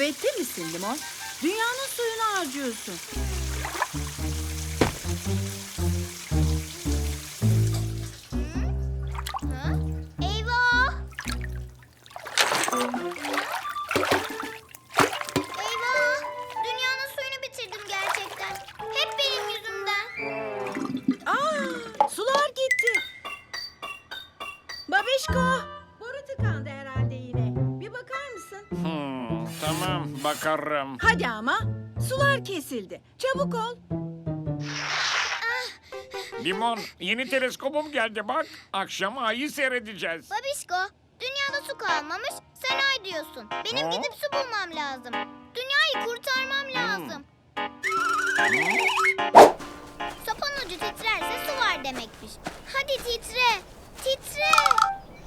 Nöbette misin Limon? Dünyanın suyunu harcıyorsun. Ha? Eyvah! Eyvah! Bakarım. Hadi ama. Sular kesildi. Çabuk ol. Limon yeni teleskopum geldi bak. Akşam ayı seyredeceğiz. Babişko, dünyada su kalmamış, sen ay diyorsun. Benim Ha? gidip su bulmam lazım. Dünyayı kurtarmam lazım. Sopanın ucu titrerse su var demekmiş. Hadi titre, titre.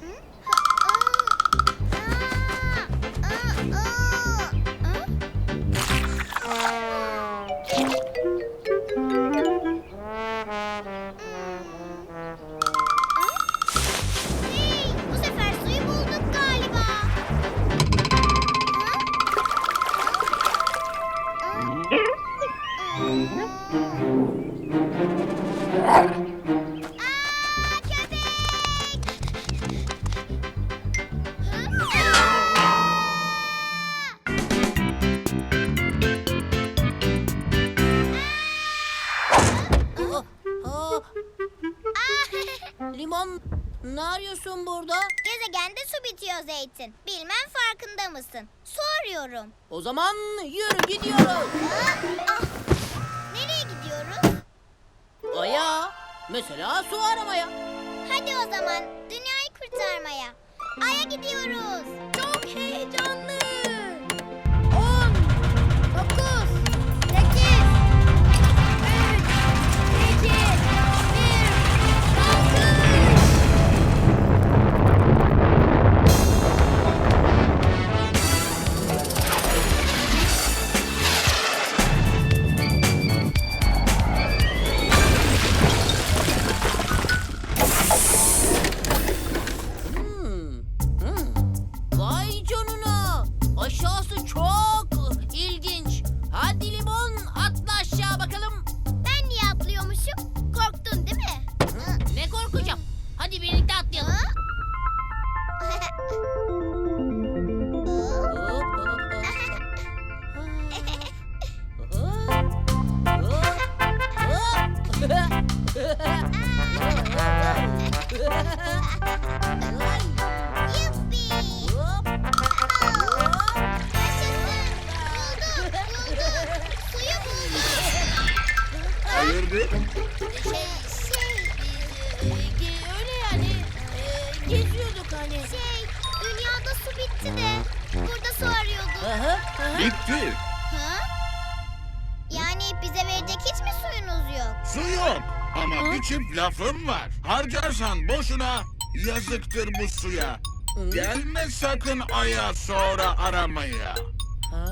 Hı? Ha, ne arıyorsun burada? Gezegende su bitiyor Zeytin. Bilmem farkında mısın? Su arıyorum. O zaman yürü gidiyoruz. Ah. Nereye gidiyoruz? Aya. Mesela su aramaya. Hadi o zaman dünyayı kurtarmaya. Ay'a gidiyoruz. Hani. şey. Dünyada su bitti de. Burada su arıyorduk. Bitti. Ha? Yani bize verecek hiç mi suyunuz yok? Su yok. Ama bir çift lafım var. Harcarsan boşuna yazıktır bu suya. Gelme sakın aya sonra aramaya. Ha.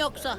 yoksa?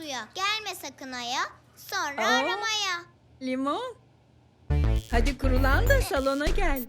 suya. Gelme sakın aya. Sonra Oo. aramaya. Limon. Hadi kurulan da salona gel.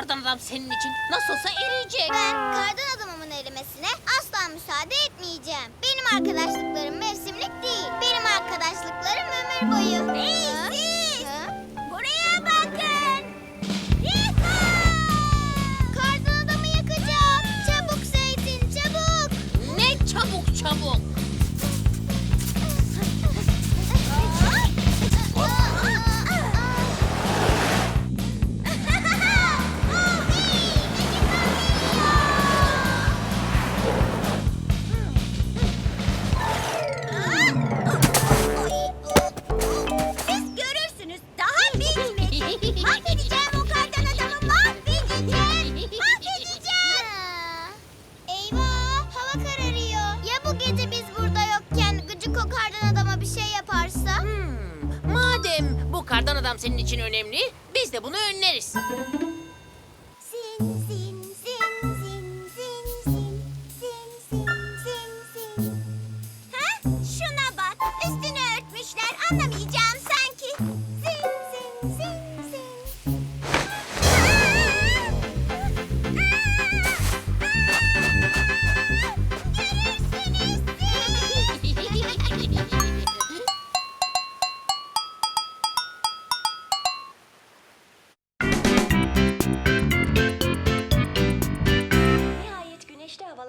kardan adam senin için nasıl olsa eriyecek. Ben kardan adamımın erimesine asla müsaade etmeyeceğim. Benim arkadaşlık Mahvedeceğim o kardan adamı mahvedeceğim. Mahvedeceğim. Eyvah hava kararıyor. Ya bu gece biz burada yokken gıcık o kardan adama bir şey yaparsa? Hmm, madem bu kardan adam senin için önemli, biz de bunu önleriz. Zin. Ha? Şuna bak. Üstünü örtmüşler. Anlamayacağım.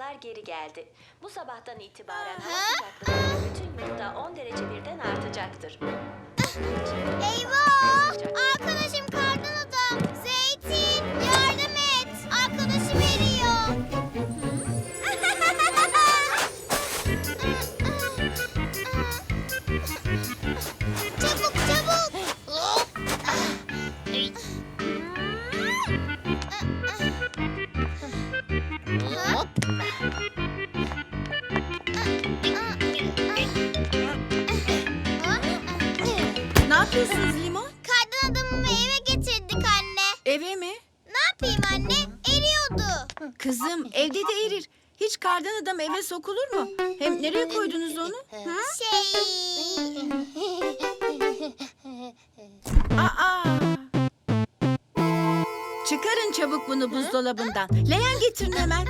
Havalar geri geldi. Bu sabahtan itibaren hava sıcaklığı bütün yurtta 10 derece birden artacaktır. Ah, eyvah! Arkadaşım Kızım evde de erir. Hiç kardan adam eve sokulur mu? Hem nereye koydunuz onu? Ha? Şey... Aa! Çıkarın çabuk bunu buzdolabından. Leğen getirin hemen.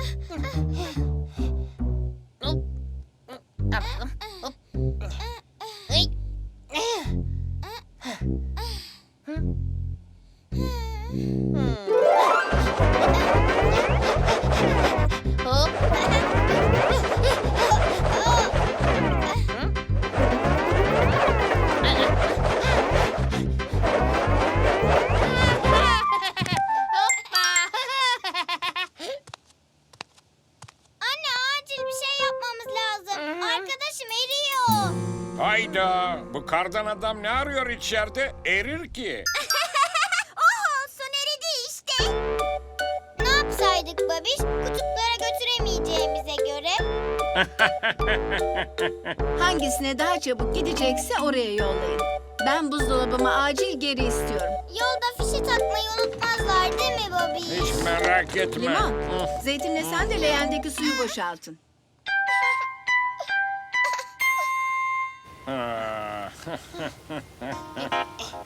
Kardan adam ne arıyor içeride? Erir ki. Oho son eridi işte. Ne yapsaydık babiş? Kutuplara götüremeyeceğimize göre. Hangisine daha çabuk gidecekse oraya yollayın. Ben buzdolabımı acil geri istiyorum. Yolda fişi takmayı unutmazlar değil mi babiş? Hiç merak etme. Limon, zeytinle sen de leğendeki suyu boşaltın. Ah. Ha, ha, ha, ha, ha.